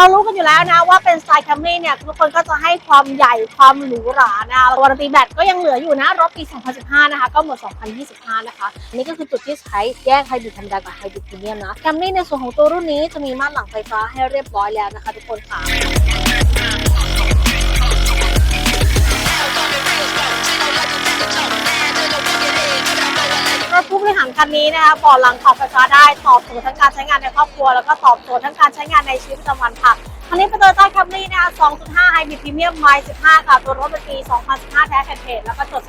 เรารู้กันอยู่แล้วนะว่าเป็นสไตล์แคมรี่เนี่ยทุกคนก็จะให้ความใหญ่ความหรูหรานะวารันตีแบตก็ยังเหลืออยู่นะรถปี 2015 นะคะ ก็หมด 2025 นะคะอันนี้ก็คือจุดที่ใช้แยกไฮบริดธรรมดากับไฮบริดพรีเมียมนะแคมรี่ในส่วนของตัวรุ่นนี้จะมีม่านหลังไฟฟ้าให้เรียบร้อยแล้วนะคะ ทุกคนค่ะ คันนี้นะคะเบาะหลังขับไฟฟ้าได้ตอบโจทย์ทั้งการใช้งานในครอบครัว แล้วก็ตอบโจทย์ทั้งการใช้งานในชีวิตประจำวันค่ะ คันนี้เป็นโตโยต้าแคมรี่นะคะ 2.5 Hybrid Premium ไมล์15 ค่ะ ตัวรถเป็นปี 2015 แท้แคเทนแล้วก็จด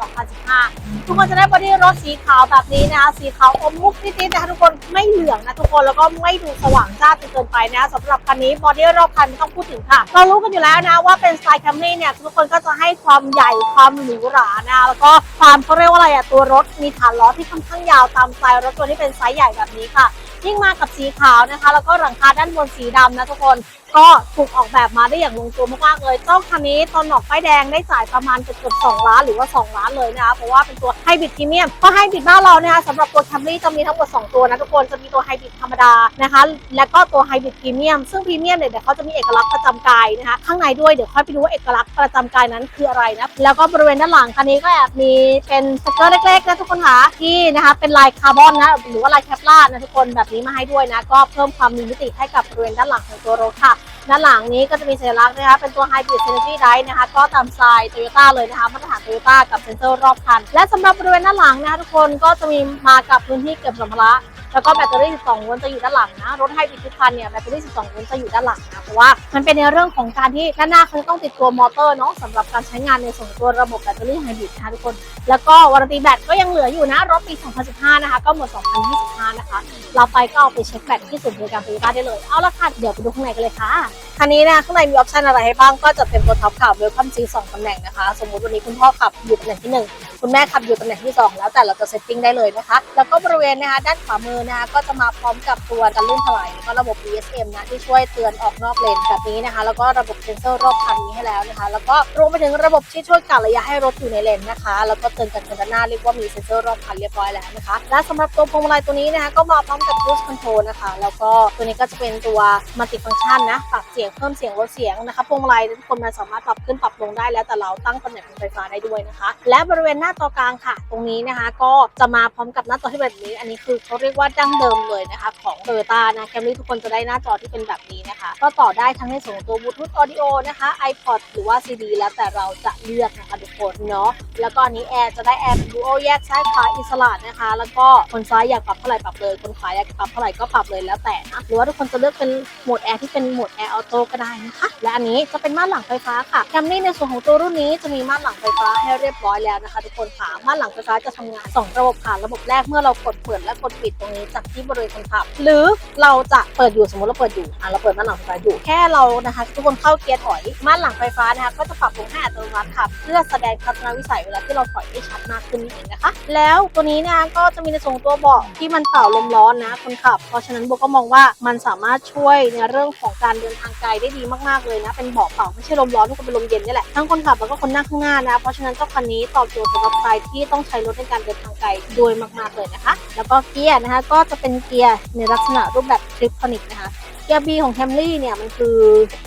2015 ทุกคนจะได้บอดี้รถสีขาวแบบนี้นะคะ สีขาวอมมุกนิดๆนะคะทุกคนไม่เหลืองนะทุกคน แล้วก็ไม่ดูสว่างจ้าจนเกินไปนะสำหรับคันนี้บอดี้รอบคันไม่ต้องพูดถึงค่ะ เรารู้กันอยู่แล้วนะว่าเป็นสไตล์แคมรี่เนี่ยทุกคนก็จะให้ความใหญ่ความหรูหรานะแล้วก็ความเขาเรียกว่าอะไรอะตัวรถมีฐานล้อที่ค่อนข้างยาวตามสไตล์รถตัวที่เป็นไซส์ใหญ่แบบนี้ค่ะยิ่งมากับสีขาวนะคะ แล้วก็หลังคาด้านบนสีดำนะทุกคน ก็ถูกออกแบบมาได้อย่างลงตัวมากๆเลยเจ้าคันนี้ตอนออกป้ายแดงได้จ่ายประมาณเกือบๆ2ล้านหรือว่า 2 ล้านเลยนะคะเพราะว่าเป็นตัวไฮบริดพรีเมียมเพราะไฮบริดบ้านเรานะคะสำหรับตัวแคมรี่จะมีทั้งหมด 2 ตัวนะทุกคนจะมีตัวไฮบริดธรรมดานะคะ แล้วก็ตัวไฮบริดพรีเมียมซึ่งพรีเมียมเนี่ยเดี๋ยวเขาจะมีเอกลักษณ์ประจำกายนะคะข้างในด้วยเดี๋ยวค่อยไปดูว่าเอกลักษณ์ประจำกายนั้นคืออะไรนะแล้วก็บริเวณด้านหลังคันนี้ก็แอบมีเป็นสกเกอร์เล็กๆนะทุกคนค่ะที่นะคะเป็นลายคาร์บอนนะหรือว่าลายแคปลาร์นะทุกคนแบบนี้มาให้ด้วยนะก็เพิ่มความมีมิติให้กับบริเวณด้านหลังของตัวรถค่ะ ด้านหลังนี้ก็จะมีสัญลักษณ์นะคะ เป็นตัว Hybrid Synergy Drive นะคะ ก็ตามสไตล์ Toyota เลยนะคะ มาตรฐาน Toyota กับเซ็นเซอร์รอบคัน และสำหรับบริเวณด้านหลังนะคะทุกคนก็จะมีมากับพื้นที่เก็บสัมภาระ แล้วก็แบตเตอรี่ 12 โวลต์จะอยู่ด้านหลังนะ รถไฮบริดทุกคันเนี่ยแบตเตอรี่ 12 โวลต์จะอยู่ด้านหลังนะ เพราะว่ามันเป็นในเรื่องของการที่ด้านหน้าเขาจะต้องติดตัวมอเตอร์เนาะสำหรับการใช้งานในส่วนตัวระบบแบตเตอรี่ไฮบริดนะคะทุกคน แล้วก็วารันตีแบตก็ยังเหลืออยู่นะ รถปี 2015 นะคะ ก็หมด 2025 นะคะ เราไปก็เอาไปเช็คแบตที่ศูนย์บริการโตโยต้าได้เลย เอาละค่ะ เดี๋ยวไปดูข้างในกันเลยค่ะคันนี้นะข้างในมีออปชันอะไรให้บ้างก็จะเต็มตัวท็อปขับเวลคัมซีสองตำแหน่งนะคะ สมมติวันนี้คุณพ่อขับอยู่ตำแหน่งที่หนึ่ง คุณแม่ขับอยู่ตำแหน่งที่สองแล้วแต่เราจะเซตติ้งได้เลยนะคะ แล้วก็บริเวณนะคะด้านขวามือนะคะก็จะมาพร้อมกับตัวกันลื่นถลายแล้วก็ระบบ ESM นะที่ช่วยเตือนออกนอกเลนแบบนี้นะคะ แล้วก็ระบบเซ็นเซอร์รอบคันนี้ให้แล้วนะคะ แล้วก็รวมไปถึงระบบที่ช่วยกะระยะให้รถอยู่ในเลนนะคะ แล้วก็เตือนกันชนด้านหน้าเรียกว่ามีเซ็นเซอร์รอบคันเรียบร้อยแล้วนะคะ และสำหรับตัวพวงมาลัยตัวนี้นะคะก็มาพร้อมกับ cruise control นะคะ แล้วก็ตัวนี้ก็จะเป็นตัว multi function นะปรับเสียงเพิ่มเสียงลดเสียงนะคะพวงมาลัยทุกคนมันสามารถปรับขึ้นปรับลงได้แล้วแต่เราตั้งตำแหน่งไฟฟ้าได้ด้วยนะคะ และบริเวณหน้าาจอกลางค่ะ ตรงนี้นะคะ ก็จะมาพร้อมกับหน้าจอที่แบบนี้ อันนี้คือเขาเรียกว่าดั้งเดิมเลยนะคะ ของ Toyota นะแคมรี่ทุกคนจะได้หน้าจอที่เป็นแบบนี้นะคะ ก็ต่อได้ทั้งในส่วนของตัว Bluetooth Audio นะคะ iPod หรือว่า CD แล้วแต่เราจะเลือกนะคะทุกคนเนาะแล้วก็อันนี้แอร์จะได้แอร์เป็น Dual แยกซ้ายขวาอิสระนะคะ แล้วก็คนซ้ายอยากปรับเท่าไหร่ปรับเลยคนขวาอยากปรับเท่าไหร่ก็ปรับเลยแล้วแต่นะหรือว่าทุกคนจะเลือกเป็นโหมดแอร์ที่เป็นโหมดแอร์ออโต้ก็ได้นะคะและอันนี้จะเป็นม่านหลังไฟฟ้าค่ะแคมรี่ในส่วนของตัวรุ่นนี้จะมีม่านหลังไฟฟ้าให้เรียบร้อยแล้วนะคะทุกคนค่ะม่านหลังไฟฟ้าจะทำงาน 2 ระบบค่ะ ระบบแรกเมื่อเรากดเปิดและกดปิดตรงนี้จากที่บริเวณคนขับ หรือเราจะเปิดอยู่สมมติเราเปิดอยู่อะเราเปิดม่านหลังไฟฟ้าอยู่แค่เรานะคะ ทุกคนเข้าเกียร์ถอยม่านหลังไฟฟ้านะคะก็จะปรับลงให้อัตโนมัติค่ะเพื่อแสดงทัศนวิสัยเวลาที่เราถอยได้ชัดมากขึ้นนั่เองนะคะ แล้วตัวนี้นะคะก็จะมีในส่วนของตัวเบาะที่มันเป่าลมร้อนนะคนขับ เพราะฉะนั้นโบก็มองว่ามันสามารถช่วยในเรื่องของการเดินทางไกลได้ดีมากๆเลยนะเป็นเบาะเป่าไม่ใช่ลมร้อนทุกคนเป็นลมเย็นนี่แหละทั้งคนขับแล้วก็คนนั่งข้างหน้านะเพราะฉะนั้นเจ้าคันนี้ตอบโจทย์สำหรับใครที่ต้องใช้รถในการเดินทางไกลโดยมากๆเลยนะคะ แล้วก็เกียร์นะคะก็จะเป็นเกียร์ในลักษณะรูปแบบทริปทอนิกนะคะเกียร์ B ของ Camry เนี่ยมันคือ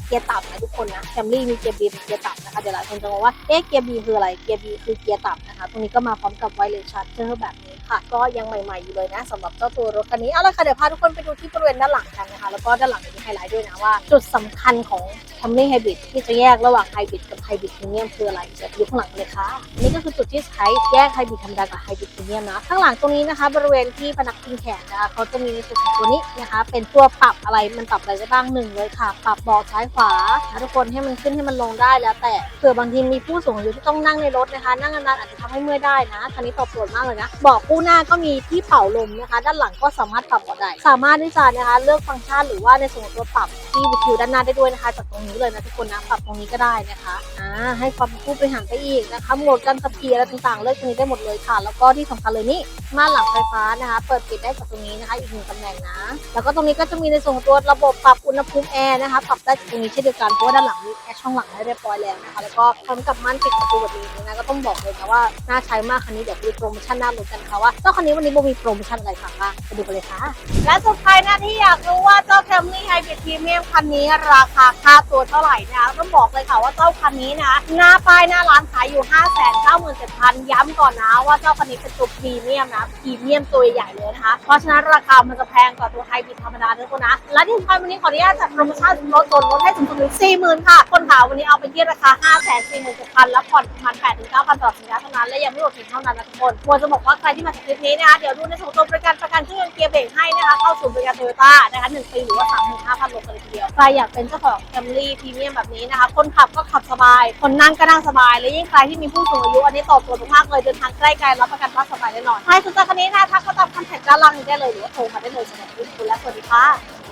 เกียร์ต่ำนะทุกคนนะ Camry มีเกียร์ B เป็นเกียร์ต่ำนะคะเดี๋ยวหลายคนจะงงว่าเอ๊ะเกียร์ B คืออะไรเกียร์ B คือเกียร์ต่ำนะคะตรงนี้ก็มาพร้อมกับไวเลสชาร์เจอร์แบบนี้ค่ะ ก็ยังใหม่ๆอยู่เลยนะสำหรับเจ้าตัวรถคันนี้เอาละค่ะเดี๋ยวพาทุกคนไปดูที่บริเวณด้านหลังกันนะคะแล้วก็ด้านหลังมีไฮไลท์ด้วยนะว่า จุดสำคัญของ Camry Hybrid ที่จะแยกระหว่าง Hybrid กับ Hybrid Premium คืออะไรเดี๋ยวไปดูข้างหลังเลยค่ะนี่ก็คือจุดที่ใช้แยก Hybrid ธรรมดากับ Hybrid Premium นะข้างหลังตรงนี้นะคะ บริเวณที่พนักพิงแขนนะคะเขาจะมีในส่วนของตัวนี้นะคะ เป็นตัวปรับอะไรมันปรับอะไรได้บ้างหนึ่งเลยค่ะ ปรับเบาะซ้ายขวาทุกคนให้มันขึ้นให้มันลงได้แล้วแต่เผื่อบางทีมีผู้สูงอายุที่ต้องนั่งในรถนะคะ นั่งนานๆอาจจะทำให้เมื่อยได้นะคันนี้ตอบโจทย์มากเลยนะเบาะคู่หน้าก็มีที่เป่าลมนะคะ ด้านหลังก็สามารถปรับเบาะได้ สามารถที่จะนะคะเลือกฟังก์ชันหรือว่าในส่วนของตัวปรับที่วิทยุด้านหน้าได้ด้วยนะคะจากตรงนี้เลยนะทุกคนนะปรับตรงนี้ก็ได้นะคะอ่าให้ความผู้บริหารไปอีกนะคะโหมดการขับขี่อะไรต่างๆ เลือกตรงนี้ได้หมดเลยค่ะ แล้วก็ที่สำคัญเลยนี่ม่านหลังไฟฟ้านะคะ เปิดปิดได้จากตรงนี้นะคะอีกหนึ่งตำแหน่งนะ แล้วก็ตรงนี้ก็จะมีในส่วนของตัวระบบปรับอุณหภูมิแอร์นะคะปรับได้จากตรงนี้เช่นเดียวกันเพราะว่าด้านหลังมีแอร์ ช่องหลังให้เรียบร้อยแล้วนะคะแล้วก็พร้อมกับม่านปิดประตูแบบนี้นะก็ต้องบอกเลยนะว่าน่าใช้มากคันนี้เดี๋ยวไปดูโปรโมชั่นหน้ารถกันค่ะว่าเจ้าคันนี้วันนี้โบมีโปรโมชั่นอะไรฝากบ้างไปดูกันเลยค่ะ และสุดท้ายนะที่อยากรู้ว่าเจ้า Camry Hybrid Premium คันนี้ราคาค่าตัวเท่าไหร่นะคะต้องบอกเลยค่ะว่าเจ้าคันนี้นะหน้าป้ายหน้าร้านขายอยู่ 5 9 7 0 0 0ย้ำก่อนนะว่าเจ้าคันนี้เป็นตัวพรีเมียมนะพรีเมียมตัวใหญ่เลยนะคะเพราะฉะนั้นราคามันจะแพงกว่าตัวไฮบริดธรรมดาทุกคนนะและที่สำคัญวันนี้ขออนุญาตจัดโปรโมชั่นลดส่วนลดให้สุดถึง40,000ค่ะคนขาววันนี้เอาไปที่ราคา 5 4 7 0 0 0 แล้วผ่อนประมาณ8 9 0 0 0ต่อสัญญาเท่านั้น และยังไม่หมดเพียงเท่านั้นนะทุกคนควรจะบอกว่าใครที่มาจากคลิปนี้นะคะ เดี๋ยวดูในส่วนของบริการประกันเครื่องยนต์เกียร์เบรกให้นะคะ เข้าสู่บริการโตโยต้านะคะ1ปีหรือว่า 35,000โลกันเลยทีเดียว ใครอยากเป็นเจ้าของ Camry พรีเมียมแบบนี้นะคะ คนขับก็ขับสบาย คนนั่งก็นั่งสบาย และยิ่งใครที่มีผู้สูงอายุอันนี้ตอบโจทย์มากๆเลยเดินทางใกล้ไกลรับประกันว่าสบายแน่นอนใครสนใจคันนี้นะคะทักเข้าตามคอนแทคด้านล่างนี้ได้เลยหรือว่าโทรมาได้เลยสำหรับคุณและสวัสดีค่ะ